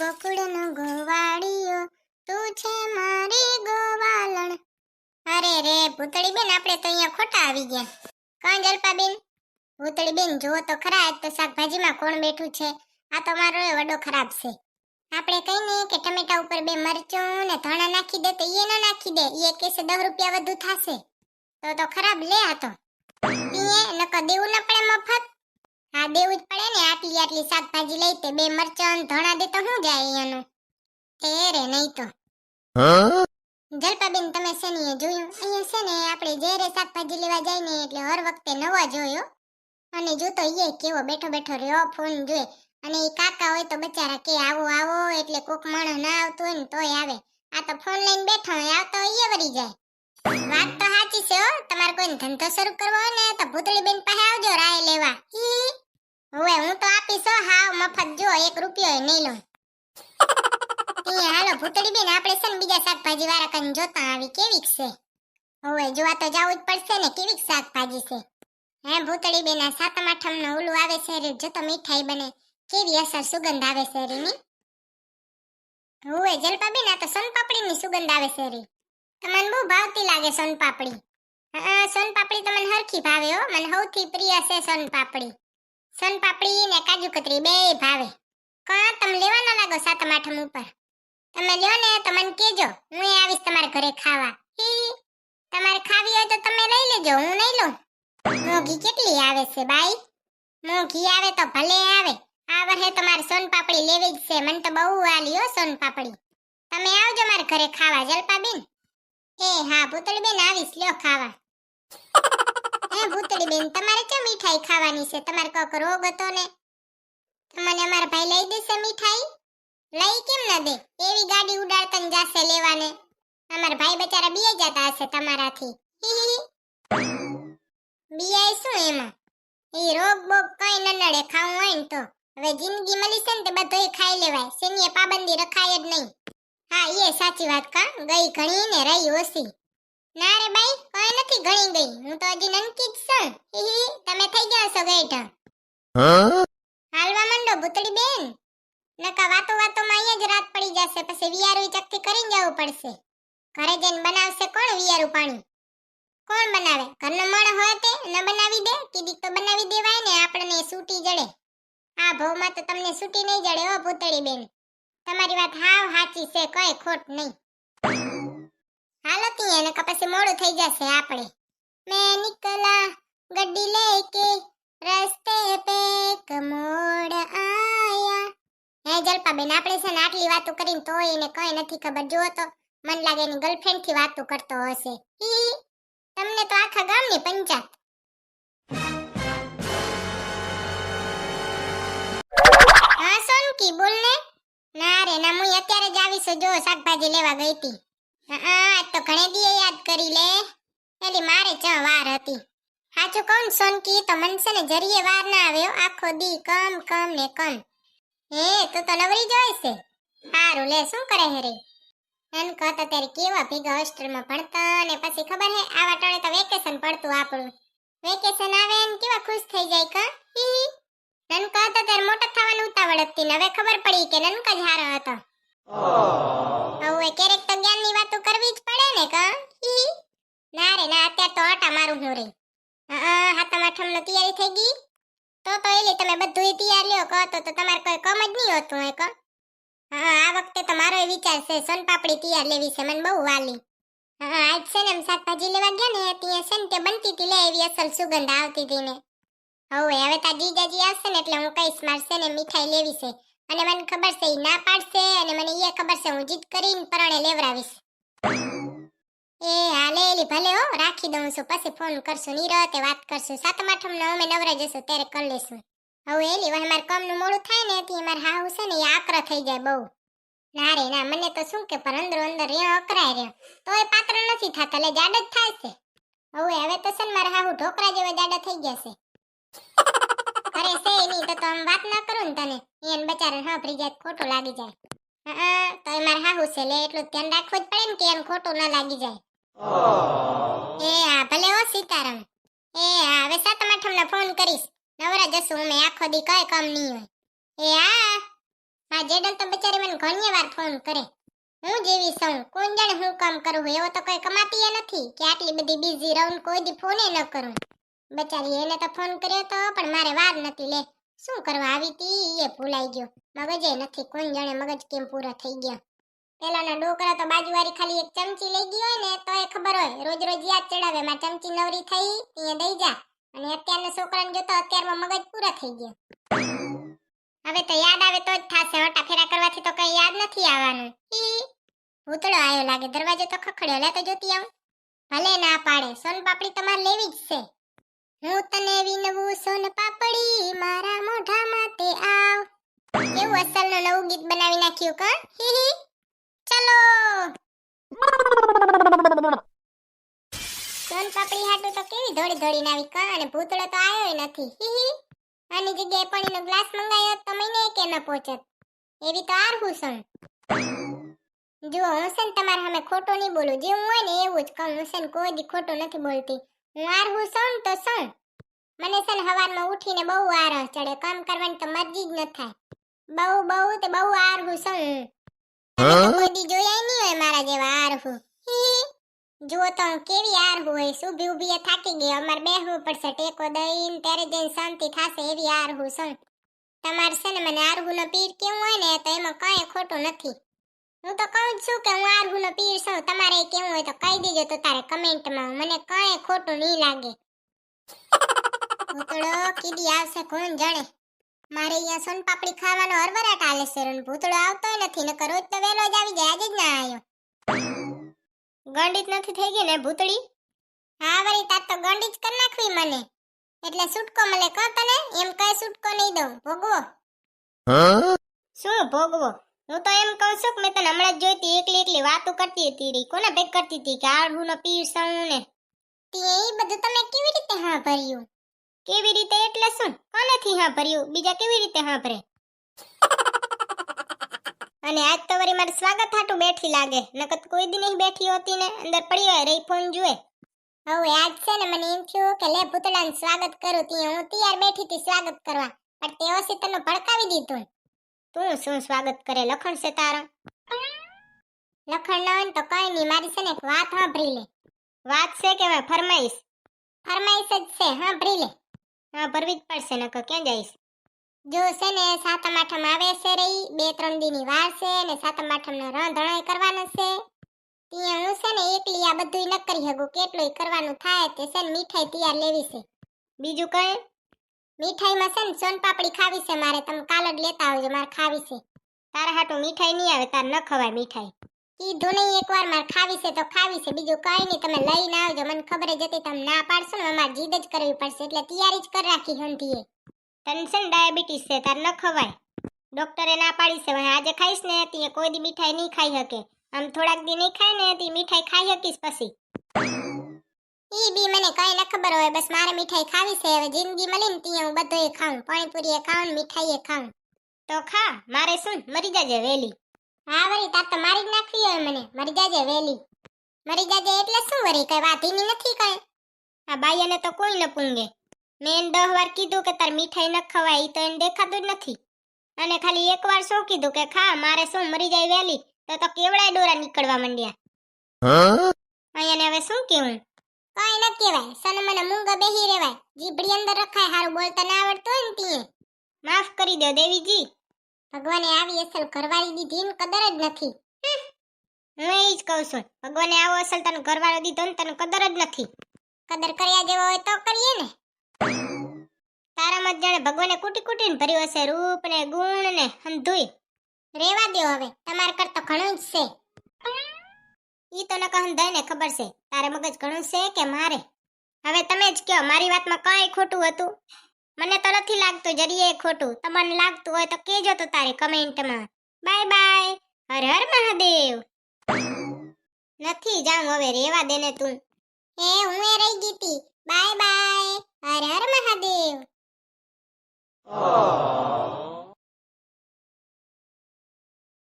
ગોકુળનો ગોવાળીઓ તું છે મારી ગોવાલણ. અરે રે ભૂતળી બેન આપણે તો અહીંયા ખોટા આવી ગયા. કાં જલપાબેન? ભૂતળી બેન જુઓ તો ખરા, આજ તો શાકભાજીમાં કોણ બેઠું છે? આ તો મારો વડો ખરાબ છે. આપણે કઈ નહીં કે ટમેટા ઉપર બે મરચું ને ધાણા નાખી દે તો એ ના નાખી દે એ કેસે દસ રૂપિયા વધુ થશે. તો તો ખરાબ લે આ તો. નકર દેવું ના પડે મફત. હા દેવું જ પડે ને આટલી આટલી શાકભાજી લઈ તે બે મરચાં ને દે તો શું જાય અહીંયાનું? એ રે નહીં તો. જલપાબેન તમે છે જોયું? અહીંયા છે ને આપણે જ્યારે શાકભાજી લેવા જાય ને એટલે હર વખતે નવો જોયો. અને જો તો એ કેવો બેઠો બેઠો રહ્યો ફોન જોઈ અને એ કાકા હોય તો બચારા કે આવો આવો એટલે કોક માણસ ના આવતો હોય ને તોય આવે. આ તો ફોન લઈને બેઠો હોય આવતો એ વરી જાય. વાત તો સાચી છે હો તમારે કોઈ ધંધો શરૂ કરવો હોય ને તો ભૂતળી બેન પાસે આવજો રાય લેવા. હું તો હાવ મફત જો એક રૂપિયો નહીં લો હાલો ભૂતળી બેન આપણે છે ને બીજા શાકભાજી વાળા કન જોતા આવી. કેવીક છે? હવે જોવા તો જવું જ પડશે ને કેવીક શાકભાજી છે? હે ભૂતળી બેન આ સાતમ આઠમ નો ઓલું આવે છે રે જો તો મીઠાઈ બને. કેવી અસર સુગંધ આવે છે રીની હવે જલપા બેન આ તો સોનપાપડી ની સુગંધ આવે છે રે. તમને બહુ ભાવતી લાગે સોનપાપડી. હા સોનપાપડી તો મને હરખી ભાવે હો મને સૌથી પ્રિય છે સોનપાપડી. સોનપાપડી ને કાજુ કતરી બે ભાવે. કા તમે લેવા ના લાગો સાતમ આઠમ ઉપર. તમે લ્યો ને તો મને કેજો હું આવીશ તમારા ઘરે ખાવા. તમારે ખાવી હોય તો તમે લઈ લેજો, હું નહીં લઉં. મોંઘી કેટલી આવે છે બાઈ? મોંઘી આવે તો ભલે આવે. આ વર્ષે તમારે સોનપાપડી લેવી જ છે, મને તો બહુ વાલી હો સોનપાપડી તમે આવજો મારા ઘરે ખાવા, જલપાબેન. એ હા ભૂતળી બેન આવીશ, લ્યો ખાવા. હે ભૂતડી બેન, તમારે કે મીઠાઈ ખાવાની છે? તમારે કોક રોગ હતો ને? તમને અમારા ભાઈ લઈ દેશે મીઠાઈ? લઈ કેમ ના દે? એવી ગાડી ઉડાડતા ને જાશે લેવાને. અમારા ભાઈ બચારા બીએ જતા હશે તમારાથી. બીઆઈ શું એમાં? એ રોગ બોગ કઈ નડે, ખાવું હોય ને તો. હવે જિંદગી મળી છે ને તે બધુંય ખાઈ લેવાય. શેનીએ પાબંદી રખાય જ નહીં. હા એ સાચી વાત કા? ગઈ ઘણી ને રહી ઓછી. ના રે બાઈ, કોઈ નથી ઘણી ગઈ. હું તો હજી નનકી જ છું. હી હી તમે થઈ ગયા છો ગઈઠા હાલવા મંડો, ભૂતળી બેન. નકા વાતો વાતોમાં અહીંયા જ રાત પડી જશે. પછી વિયારું ચકથી કરીને જવું પડશે. ઘરે જઈને બનાવશે કોણ વિયારું પાણી? કોણ બનાવે? ઘરનો મણ હોય તે ન બનાવી દે? કીધી તો બનાવી દેવાય ને, આપણને સૂટી જડે. આ ભવમાં તો તમને સૂટી નહીં જડે, હો, ભૂતળી બેન. તમારી વાત હાવ સાચી છે, કોઈ ખોટ નહીં. હાલો તી, એને પછી મોડું થઈ જશે આપણે. મેં નીકળા ગड्डी લેકે રસ્તે પે મોડ આયા. હે જલપાબેન, આપણે છે ને આટલી વાતો કરીને તો એને કઈ નથી ખબર. જુઓ તો, મન લાગે એની ગર્લફ્રેન્ડથી વાતો કરતો હશે. હી. તમને તો આખા ગામની પંચાયત. હા, સોનકી, બોલ ને. ના રે, ના હું અત્યારે જ આવીશું. જો, શાકભાજી લેવા ગઈ હતી હા આજ તો ઘણે દીએ યાદ કરી લે. એલી મારે ચ વાર હતી. સાચું કહું સોનકી તો મન છે ને જરીએ વાર ના આવ્યો આખો દી કમ કમ ને કમ. હે તું તો નવરી જોઈ છે? સારું લે શું કરે હે રે? એમ કહતા ત્યારે કેવા ભેગા હોસ્ટેલમાં ભણતા અને પછી ખબર હે આવા ટાણે તો વેકેશન પડતું આપણું. વેકેશન આવે ને કેવા ખુશ થઈ જાય કા? હી. નનકા હતા ત્યારે મોટા થવાનું ઉતાવળ હતી હવે ખબર પડી કે નનકા જ હારો હતો. હવે ક્યારેક તો કરવી જ પડે ને, કા? હી. ના રે, ના, અત્યારે તો આટા મારું હું રે. હા હાથમ આઠમનો તૈયારી થઈ ગઈ? તો તો એલી, તમે બધું તૈયાર લ્યો કહો તો તમારે કોઈ કમ જ નહીં હોતું હે હા આ વખતે તો મારો એ વિચાર છે, સોનપાપડી તૈયાર લેવી છે, મને બહુ વાલી. હા આજ છે ને એમ શાકભાજી લેવા ગયા ને, ત્યાં છે ને તે બનતી હતી, લે એવી અસલ સુગંધ આવતી હતી ને. હવે હવે તા જીજાજી આવશે ને, એટલે હું કહીશ મારશે ને મીઠાઈ લેવી છે. અને મને ખબર છે એ ના પાડશે, અને મને એ ખબર છે, હું જીદ કરીને પરણે લેવડાવીશ. એ હાલે એલી, ભલે હો, રાખી દઉં છું. પછી ફોન કરશું. નીરતે વાત કરશું. સાતમ, આઠમ નો અમે નવરા જશું. ત્યારે કરી લેશું. હવે એલી, હવે મારે કામનું મોડું થાય ને એથી મારે હાવ છે ને એ આકરા થઈ જાય બહુ. ના રે, ના, મને તો શું કે પર અંદર અંદર રહ્યો અકરાય રહ્યો. તો એ પાત્ર નથી થતા. લે, જાડ જ થાય છે. હવે હવે તો છે ને મારા હાહુ ઢોકરા જેવા જાડા થઈ ગયા છે. અરે છે એની તો તો આમ વાત ના કરું ને તને. એને હા સાંભળી જાય, ખોટું લાગી જાય. હા તો એ મારા હાહુ છે લે એટલું ધ્યાન રાખવું જ પડે ને કે એમ ખોટું ના લાગી જાય. એ હા ભલે હો સીતારામ. એ હા હવે સાતમ આઠમ ફોન કરીશ. નવરા જશું અમે આખો દી કઈ કામ નહીં હોય. એ હા હા જેડલ તો બિચારી મને ઘણી વાર ફોન કરે. હું જેવી છું કોણ જાણે હું કામ કરું એવો તો કોઈ કમાતી નથી કે આટલી બધી બિઝી રહું કોઈ દી ફોને ન કરું. બચારી એને તો ફોન કર્યો તો પણ મારે વાર નથી લે. શું કરવા આવી તી? એ ભૂલાઈ ગયો. મગજે નથી. કોણ જાણે મગજ કેમ પૂરા થઈ ગયા? પેલાના ડોકરા તો બાજુવારી ખાલી એક ચમચી લઈ ગઈ હોય ને, તો એ ખબર હોય. રોજ રોજ યાદ ચડાવે માં ચમચી નવરી થઈ ત્યાં દઈ જા. અને અત્યારના છોકરાને જોતો અત્યારમાં મગજ પૂરા થઈ ગયા. હવે તો યાદ આવે તો જ થાશે. હટા ફેરા કરવાથી તો કઈ યાદ નથી આવવાનું. હી ભૂતળો આવ્યો લાગે. દરવાજો તો ખખડ્યો. લે તો જોતી આવું. ભલે ના પાડે. સોન પાપડી તમારે લેવી જ છે. હું તને વિનવું સોન પાપડી, મારા મોઢામાં તે આવ. કેવું અસલનું નવું ગીત બનાવી નાખ્યું કા હી ચલો. સોન પાપડી હાટું તો કેવી ધોળી દોડીને આવી કા અને ભૂતળો તો આવ્યો નથી. હી આની જગ્યાએ પાણીનો ગ્લાસ મંગાવ્યો તો મહિને કે ન પહોંચત. એવી તો આર હું છું જુઓ હુસેન તમારે સામે ખોટું નહીં બોલું. જે હું હોય ને એવું જ કહું. હુસેન કોઈ દી ખોટું નથી બોલતી. હું આર હું છું તો શું મને છે ને સવારમાં ઉઠીને બહુ આરસ ચડે કામ કરવાની તો મરજી જ ન થાય. બહુ બહુ તે બહુ આર હું તો કોઈ દી જોયા નહીં હોય મારા જેવા આર હું. જુઓ તો કેવી આર હોય. ઊભી ઊભી થાકી ગઈ. અમારે બેહવું પડશે. ટેકો દઈને ત્યારે જઈને શાંતિ થશે એવી આર હું છું તમારે છે ને મને આરહુનો પીર કેવું હોય ને તો એમાં કાંઈ ખોટું નથી. હું તો કહું જ છું કે હું આરગુનો પીર છું. તમારે કેવું હોય તો કહી દેજો તો તારે કમેન્ટમાં. મને કાંઈ ખોટું નહીં લાગે. ભૂતળો કીડી આવશે કોણ જાણે? મારે અહીંયા સોન પાપડી ખાવાનો હરભરાટ હાલે છે રણ ભૂતળો આવતો નથી નકર રોજ તો વહેલો જ આવી જાય. આજે જ ના આવ્યો. ગંડિત નથી થઈ ગઈ ને ભૂતળી? હા વળી તાર તો ગંડિત કરી નાખવી મને. એટલે છૂટકો મળે કહો તને એમ કઈ છૂટકો નહીં દઉં. ભોગવો. શું ભોગવો? હું તો એમ કહું છું કે મેં તને હમણાં જ જોઈતી એકલી એકલી વાતો કરતી હતી રી. કોને ભેગ કરતી હતી કે આડું નો પીર ને તે એ બધું તમે કેવી રીતે હા ભર્યું કેવી રીતે એટલે શું? કોનેથી હા ભર્યું બીજા કેવી રીતે હા ભરે અને આજ તો વળી મારે સ્વાગત હાટું બેઠી લાગે. નકર કોઈ દી નહીં બેઠી હોતી ને. અંદર પડી હોય રહી ફોન જુએ. હવે આજ છે ને મને એમ થયું કે લે ભૂતળાનું સ્વાગત કરું ત્યાં. હું તૈયાર બેઠી હતી સ્વાગત કરવા. પણ તેઓ તને ભડકાવી દીધું તું શું સ્વાગત કરે લખણ છે તારા લખણ ના તો કઈ નહીં મારી છે ને એક વાત સાંભળી લે વાત છે કે હવે ફરમાઈશ? ફરમાઈશ જ છે સાંભળી લે હા, ભરવી જ પડશે, નકર ક્યાં જઈશ? જો છે ને, સાતમ આઠમ આવે છે રહી બે, ત્રણ દીની વાર છે ને, સાતમ આઠમ ને રંધણાઈ કરવાના છે. ત્યાં હું છે ને, એકલી આ બધું ન કરી શકું કેટલું કરવાનું થાય તે છે ને, મીઠાઈ તૈયાર લેવી છે. બીજું કઈ? મીઠાઈમાં છે ને સોન પાપડી ખાવી છે મારે. તમે કાલ જ લેતા આવજો, મારે ખાવી છે. તારા હાટું મીઠાઈ નહીં આવે, તાર ન ખવાય મીઠાઈ. કીધું નહીં એકવાર મારે ખાવી છે તો ખાવી છે. બીજું કઈ નહીં, તમે લઈને આવજો. મને ખબર જ હતી, તમે ના પાડશો ને અમારે જીદ જ કરવી પડશે. એટલે તૈયારી જ કરી રાખી હંધીએ. તને છે ડાયાબિટીસ છે, તાર ન ખવાય. ડોક્ટરે ના પાડી છે આજે ખાઈશ ને તી કોઈ દી મીઠાઈ નહીં ખાઈ શકે. આમ થોડાક દી નહીં ખાય ને હતી, મીઠાઈ ખાઈ શકીશ પછી. ઈ બી મને કઈ ન ખબર હોય બસ મારે મીઠાઈ ખાવી છે. હવે જિંદગી મળી ને ત્યાં હું બધું ખાઉં પાણીપુરી ખાઉં મીઠાઈ ખાઉં. તો ખા મારે શું? મરી જાજે વેલી. હા વળી તાર તો મારી જ નાખવી હોય મને. મરી જાજે વેલી. મરી જાજે એટલે શું વળી? કઈ વાતીની નથી કઈ? આ બાયાને તો કોઈ ન પૂંગે. મેં એને દહ વાર કીધું કે તાર મીઠાઈ ન ખવાય એ તો એને દેખાતું જ નથી. અને ખાલી એક વાર શું કીધું કે ખા મારે શું? મરી જાય વેલી તો તો કેવડાય ડોરા નીકળવા માંડ્યા. અહીંયા હવે શું કેવું? કઈ ન કહેવાય, સન મને મૂંગા બેહી રહેવાય જીભડી અંદર રખાય, હારું બોલતા ના આવડતું હોય ને તીએ. માફ કરી દો દેવીજી. ભગવાને આવી અસલ ઘરવાળી દીધી ને કદર જ નથી. હું એ જ કહું છું, ભગવાને આવો અસલ તને ઘરવાળો દીધો ને તને કદર જ નથી. કદર કર્યા જેવો હોય તો કરીએ ને. તારામાં મત જાણે ભગવાને કૂટી કૂટીને ભર્યું હશે રૂપ ને ગુણ ને હંધુય. રેવા દેવો હવે, તમારા કરતા ઘણું જ છે. ઈ તો નકા હંધાઈને ખબર છે. તારે મગજ ઘણું છે કે મારે? હવે તમે જ કહો મારી વાતમાં કાંઈ ખોટું હતું? મને તો નથી લાગતું જરીએ ખોટું. તમને લાગતું હોય તો કેજો તો તારી કમેન્ટમાં. Bye bye. હર હર મહાદેવ. નથી જાઉં હવે, રેવા દે ને તું. એ હું એ રહી ગઈ તી. Bye bye. હર હર મહાદેવ.